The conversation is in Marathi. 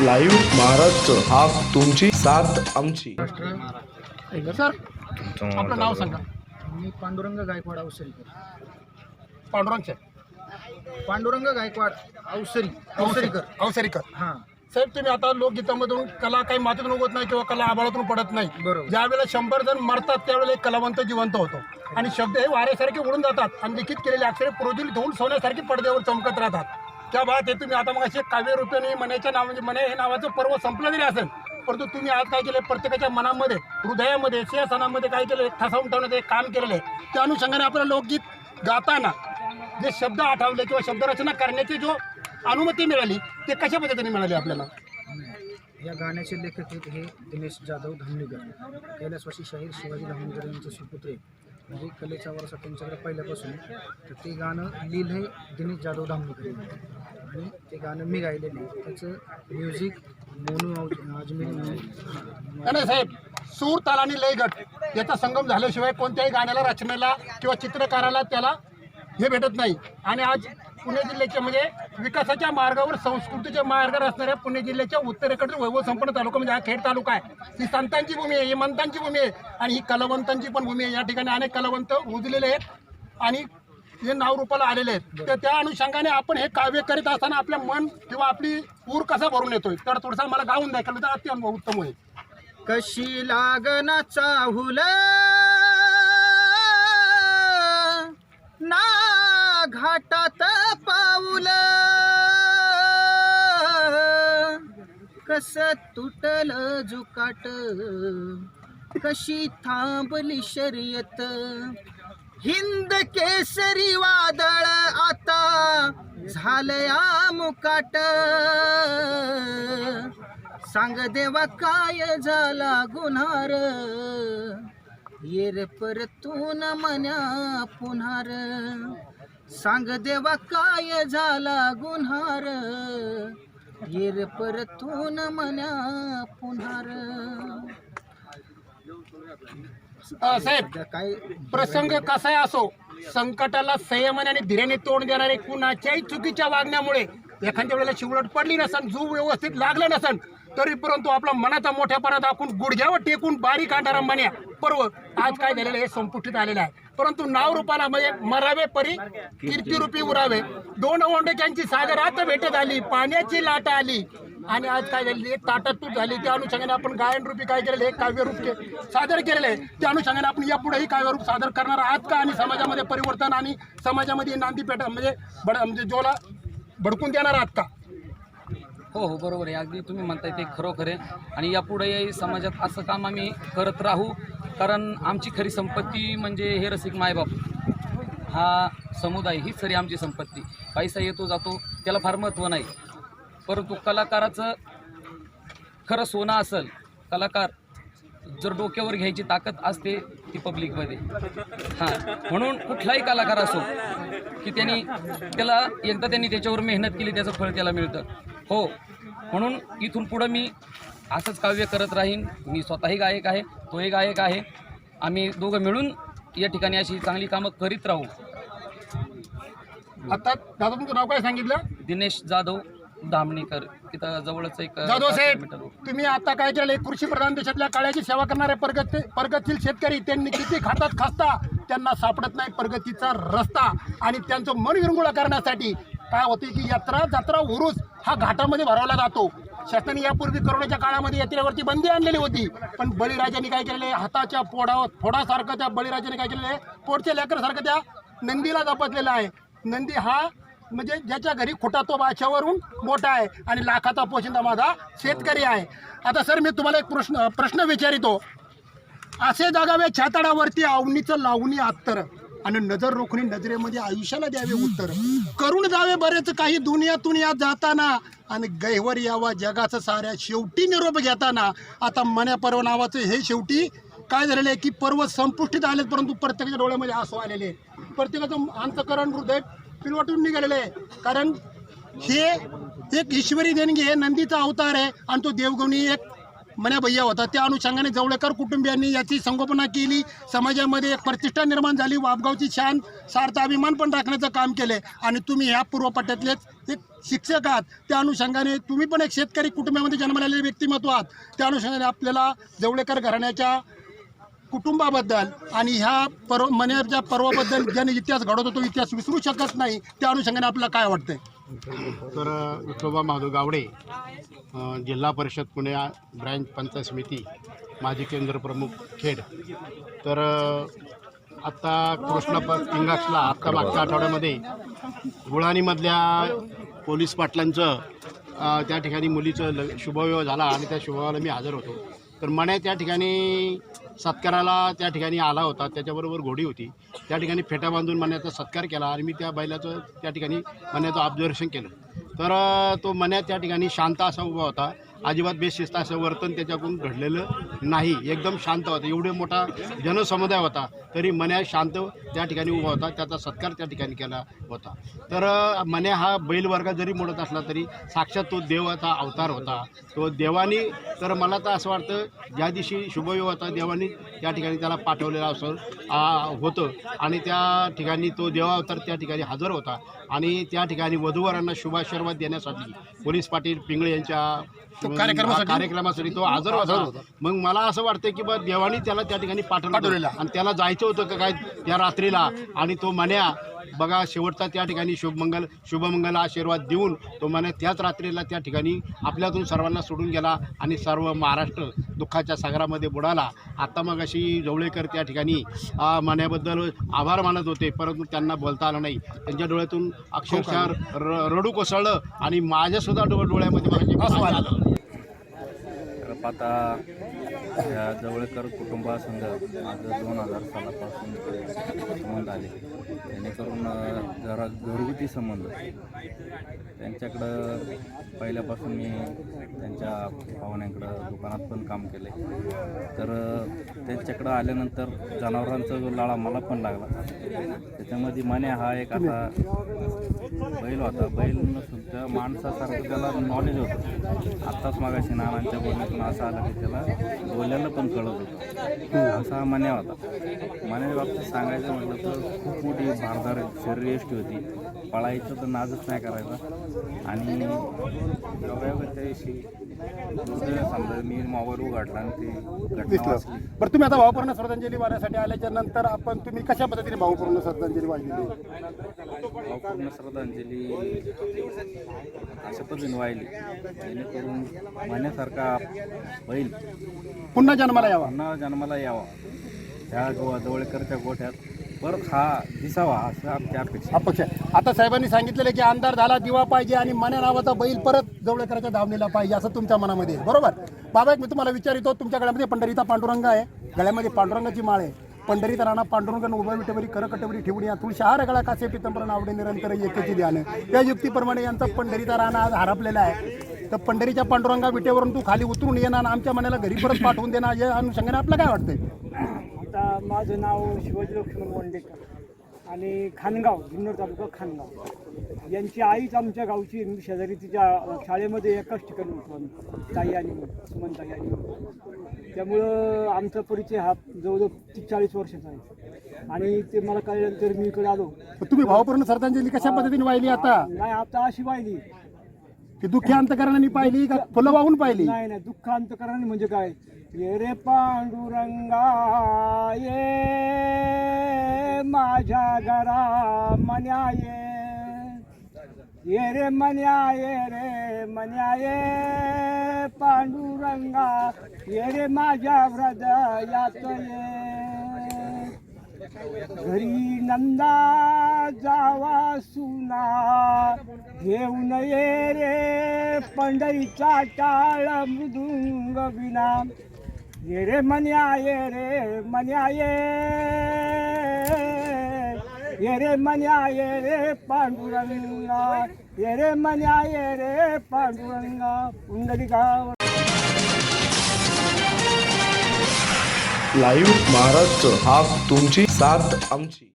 लाईव्ह महाराष्ट्र हा तुमची साथ आमची. ऐका सर आपलं नाव सांगा. मी पांडुरंग गायकवाड अवसरी पांडुरंग पांडुरंग गायकवाड अवसरी अवसरीकर अवसरीकर हां. साहेब तुम्ही आता लोकगीतामधून कला काही मातीतून उगवत नाही किंवा कला आबाळातून पडत नाही. बरोबर. ज्या वेळेला शंभर जण मरतात त्यावेळेला एक कलावंत जिवंत होतो. आणि शब्द हे वाऱ्यासारखे उडून जातात आणि लिखित केलेले अक्षरे प्रोज्वलित होऊन सोन्यासारखी पडद्यावर चमकत राहतात. त्या बात ते तुम्ही आता मग असे काव्य रूपाने मनाच्या नाव म्हणजे मने हे नावाचं पर्व संपलं जरी असेल. परंतु तुम्ही आज काय केलं प्रत्येकाच्या मनामध्ये हृदयामध्ये सिंहासनामध्ये काय केलं ठसावून ठेवण्याचं एक काम केलेलं आहे त्या अनुषंगाने आपलं लोकगीत गाताना जे शब्द आठवले किंवा शब्दरचना करण्याची जो अनुमती मिळाली ते कशा पद्धतीने मिळाली आपल्याला? या गाण्याचे लेखक हे दिनेश जाधव धामणीकर कैलासवासी शाहीर शिवाजी धामणीकर यांचे सुपुत्र म्हणजे कलेचा वारसा त्यांच्याकडे पहिल्यापासून तर ते गाणं लिहिलं आहे दिनेश जाधव धामणीकर आणि ते गाणं मी गायलेलं आहे. त्याचं म्युझिक मोनू अव- अजमेरी म्हणून साहेब सूर ताल आणि लयगट याचा संगम झाल्याशिवाय कोणत्याही गाण्याला रचनेला किंवा चित्रकाराला त्याला हे भेटत नाही. आणि आज पुणे जिल्ह्याच्या म्हणजे विकासाच्या मार्गावर संस्कृतीच्या मार्गावर असणाऱ्या पुणे जिल्ह्याच्या उत्तरेकडील वैभव संपन्न तालुका म्हणजे हा खेड तालुका आहे. ही संतांची भूमी आहे ही मंतांची भूमी आहे आणि ही कलावंतांची पण भूमी आहे. या ठिकाणी अनेक कलावंत उजलेले आहेत आणि जे नाव रूपाला आलेले आहेत. तर त्या अनुषंगाने आपण हे काव्य करीत असताना आपलं मन किंवा आपली ऊर कसा भरून येतोय? तर थोडंसं मला गाऊन दाखवलं तर अत्यंत उत्तम होईल. कशी लागना चाहुल? ना घाटात पाऊल. कस तुटल जुकाट कशी थांबली शर्यत. हिंद केसरी वादळ आता झालया मुकाट. सांग देवा काय झाला गुन्हार? येर परतून मन्या पुन्हार. सांग देवा काय झाला गुन्हार? येर परतून मन्या पुन्हार. अ, साहेब काय प्रसंग कसाही असो संकटाला संयमाने आणि धीराने तोंड देणारे कुणाच्याही चुकीच्या वागण्यामुळे एखाद्या वेळेला शिवलट पडली नसन जू व्यवस्थित लागला नसन तरी परंतु आपला मनाचा मोठ्यापणा दाखवून गुडघ्यावर टेकून बारीक आणणारा म्हणे पर्व आज काय झालेलं आहे? हे संपुष्टीत आलेलं आहे. परंतु नाव रूपाला म्हणजे मरावे परी कीर्तिरूपी उरावे. दोन ओंडक्यांची सागरात भेट झाली पाण्याची लाट आली. आणि आज काय झालेली एक ताटातूट झाली. त्या अनुषंगाने आपण गायन रूपी काय केलेलं हे काव्यरूप के सादर केलेलं आहे. त्या अनुषंगाने आपण यापुढेही काव्यरूप सादर करणार आहात का? आणि समाजामध्ये परिवर्तन आणि समाजामध्ये नांदी पेटा म्हणजे बड म्हणजे जोला भडकून देणार आहात का? हो हो बरोबर आहे. अगदी तुम्ही म्हणताय ते खरोखर आहे. आणि यापुढेही समाजात असं काम आम्ही करत राहू. कारण आमची खरी संपत्ती म्हणजे हे रसिक मायबाप. हा समुदाय हीच खरी आमची संपत्ती. पैसा येतो जातो त्याला फार महत्त्व नाही. परंतु कलाकाराचं खरं सोनं असेल कलाकार जर डोक्यावर घ्यायची ताकद असते ती पब्लिकमध्ये. हां. म्हणून कुठलाही कलाकार असो की त्यांनी त्याला एकदा त्यांनी त्याच्यावर मेहनत केली त्याचं फळ त्याला मिळतं. हो म्हणून इथून पुढं मी असंच काव्य करत राहीन. मी स्वतःही गायक आहे तोही गायक आहे. आम्ही दोघं मिळून या ठिकाणी अशी चांगली कामं करीत राहू. आता दादा तुमचं नाव काय सांगितलं? दिनेश जाधव धामणीकर. तिथं जवळच एक जाधव साहेब किलोमीटर तुम्ही आता काय केलं कृषी प्रधान देशातल्या काळ्याची सेवा करणारे प्रगत प्रगतशील शेतकरी त्यांनी किती खातात खासता त्यांना सापडत नाही प्रगतीचा रस्ता. आणि त्यांचं मन विरंगुळा करण्यासाठी काय होते की यात्रा जत्रा उरूस हा घाटामध्ये भरवला जातो. शासनाने यापूर्वी करोनाच्या काळामध्ये यात्रेवरती बंदी आणलेली होती. पण बळीराजाने काय केलेलं? आहे हाताच्या पोडा फोडासारखं त्या बळीराजाने काय केलेलं? आहे पोटच्या लेकरसारखं त्या नंदीला जपतलेलं आहे. नंदी हा म्हणजे ज्याच्या घरी खोटा तो बादशावरून मोठा आहे आणि लाखाचा पोशिंदा माझा शेतकरी आहे. आता सर मी तुम्हाला एक प्रश्न प्रश्न विचारितो. असे जागावे छाताडावरती आवणीचं लावणी अत्तर आणि नजर रोखणी नजरेमध्ये आयुष्याला द्यावे उत्तर. करून जावे बरेच काही दुनियातून या जाताना आणि गैवर यावा जगाचं साऱ्या शेवटी निरोप घेताना. आता मन्या पर्व नावाचं हे शेवटी काय झालेलं आहे की पर्व संपुष्टीत आलेत परंतु प्रत्येकाच्या डोळ्यामध्ये आसू आलेले प्रत्येकाचं अंतकरण हृदय पिलवटून निघालेलं आहे. कारण हे एक ईश्वरी देणगी हे नंदीचा अवतार आहे आणि तो देवगुणी एक मन्या भैया होता त्या अनुषंगाने जवळेकर कुटुंबियांनी याची संगोपना केली. समाजामध्ये एक प्रतिष्ठा निर्माण झाली. वापगावची शान सार्थ अभिमान पण राखण्याचं काम केले. आणि तुम्ही ह्या पूर्वपट्ट्यातलेच एक शिक्षक आहात. त्या अनुषंगाने तुम्ही पण एक शेतकरी कुटुंबामध्ये जन्मलेले व्यक्तिमत्व आहात. त्या अनुषंगाने आपल्याला जवळेकर घराण्याच्या कुटुंबाबद्दल आणि ह्या पर्व मन्याच्या पर्वाबद्दल ज्याने इतिहास घडवतो तो इतिहास विसरू शकत नाही. त्या अनुषंगाने आपल्याला काय वाटतंय? तर विठोबा माधव गावडे जिल्हा परिषद पुणे ब्रँच पंचायत समिती माजी केंद्र प्रमुख खेड. तर आत्ता कृष्णपद किंगाक्सला आत्ता मागच्या आठवड्यामध्ये गुळाणीमधल्या पोलीस पाटलांचं त्या ठिकाणी मुलीचं ल शुभविवाह झाला आणि त्या शुभविवाहाला मी हजर होतो. तर मण्या त्या ठिकाणी सत्काराला त्या ठिकाणी आला होता त्याच्याबरोबर घोडी होती. त्या ठिकाणी फेटा बांधून मण्याचा सत्कार केला आणि मी त्या बैलाचं त्या ठिकाणी मण्याचं ऑब्झर्वेशन केलं. तर तो मण्या त्या ठिकाणी शांत असा उभा होता. अजिबात बेशिस्त असं वर्तन त्याच्याकडून घडलेलं नाही. एकदम शांत होता. एवढे मोठा जनसमुदाय होता तरी मन्या शांत त्या ठिकाणी उभा होता. त्याचा सत्कार त्या ठिकाणी केला होता. तर मन्या हा बैलवर्गा जरी मोडत असला तरी साक्षात तो देवाचा अवतार होता. तो देवानी तर मला तर असं वाटतं ज्या दिवशी शुभविवाह होता देवानी त्या ठिकाणी त्याला पाठवलेला असं होतं. आणि त्या ठिकाणी तो देवावतार त्या ठिकाणी हजर होता. आणि त्या ठिकाणी वधूवरांना शुभाशीर्वाद देण्यासाठी पोलीस पाटील पिंगळे यांच्या कार्यक्रमासाठी? कार्यक्रमासाठी तो हजर होता. मग मला असं वाटतं की बा देवानी त्याला त्या ठिकाणी पाठवलं. आणि त्याला जायचं होतं का काय? त्या रात्रीला. आणि तो मन्या बघा शेवटचा त्या ठिकाणी शुभमंगल शुभमंगल आशीर्वाद देऊन तो मन्या त्याच रात्रीला त्या ठिकाणी आपल्यातून सर्वांना सोडून गेला आणि सर्व महाराष्ट्र दुःखाच्या सागरामध्ये बुडाला. आता मग अशी जवळेकर त्या ठिकाणी आ, मण्याबद्दल आभार मानत होते परंतु त्यांना बोलता आलं नाही. त्यांच्या डोळ्यातून अक्षरशः र रडू कोसळलं आणि माझ्यासुद्धा डो डोळ्यामध्ये तर आता या जवळकर कुटुंबासंग माझं दोन हजार सालापासून संबंध आले जेणेकरून जरा घरगुती संबंध. त्यांच्याकडं पहिल्यापासून मी त्यांच्या पाहुण्यांकडं दुकानात पण काम केले तर त्यांच्याकडं आल्यानंतर जनावरांचा जो लाळा मला पण लागला. त्याच्यामध्ये मने हा एक असा बैल होता. बैल नसून त्या माणसासारखं त्याला नॉलेज होतं. आत्ताच मागाशी नानांच्या बोलण्यातून असं आलं की त्याला मुलांना पण कळत होतं. असा मन्या होता. मान्याच्या बाबतीत सांगायचं म्हटलं तर खूप मोठी भारदार शरीरयष्टी होती. पळायचं तर नाजच नाही करायचा. आणि योगायोग त्या दिवशी समजा मी मोबाईल उघडला आणि ती घटना दिसलं. वाचली. बरं तुम्ही आता भावपूर्ण श्रद्धांजली वाहण्यासाठी आल्याच्यानंतर आपण तुम्ही कशा पद्धतीने भावपूर्ण श्रद्धांजली वाहिली? भावपूर्ण श्रद्धांजली अशा पद्धतीने वाहिली. जेणेकरून म्हणण्यासारखा बैल पुन्हा जन्माला यावा. पुन्हा जन्माला यावा. त्या गो जवळकरच्या गोठ्यात परत हा दिसावा असं आमच्या अपेक्षा अपक्ष आहे. आता साहेबांनी सांगितलेलं की अंधार झाला दिवा पाहिजे आणि मन्या नावाचा बैल परत जवळकराच्या धावणीला पाहिजे असं तुमच्या मनामध्ये आहे. बरोबर? बाबा एक मी तुम्हाला विचारितो तुमच्या गळ्यामध्ये पंढरीचा पांडुरंग आहे. गळ्यामध्ये पांडुरंगाची माळ आहे. पंढरीत राणा पांडुरंग उभा विटेवरी करकटेवरी ठेवून या. तुळशी हार गळा कासे पितंबरण आवडे निरंतर एकेची ध्यान. त्या युक्तीप्रमाणे यांचा पंढरीचा राणा आज हरपलेला आहे. तर पंढरीच्या पांडुरंगा विटेवरून तू खाली उतरून येणार आणि आमच्या मनाला घरी परत पाठवून देणार या अनुषंगाने आपलं काय वाटतंय? आता माझं नाव शिवाजी लक्ष्मण वंडेकर आणि खानगाव जुन्नर तालुका खानगाव. यांची आईच आमच्या गावची मी शेजारी तिच्या शाळेमध्ये एकाच ठिकाणी होतो ताई आणि सुमन ताई आणि. त्यामुळं आमचा परिचय हा जवळजवळ तीस चाळीस वर्षाचा आहे. आणि ते मला कळल्यानंतर मी इकडे आलो. तर तुम्ही भावपूर्ण श्रद्धांजली कशा पद्धतीने वाहिली आता? नाही आता अशी पाहिली की दुःखी अंतकरणाने पाहिली का फुलं वाहून पाहिली? नाही नाही दुःख अंतकरणाने म्हणजे काय? ये रे पांडुरंगा ये माझ्या घरा मन्या ये ये रे मन्या ये रे मन्या ये पांडुरंगा ये रे माझ्या हृदयात ये घरी नंदा जावा सुना घेऊन ये रे पंढरीचा टाळ मृदुंग विना. ये रे मन्या ये रे मन्या ये। ये रे मन्या ये रे पांडुरंगा। ये रे मन्या ये रे पांडुरंगा। पुंडलिका लाईव्ह महाराष्ट्र हा तुमची साथ आमची.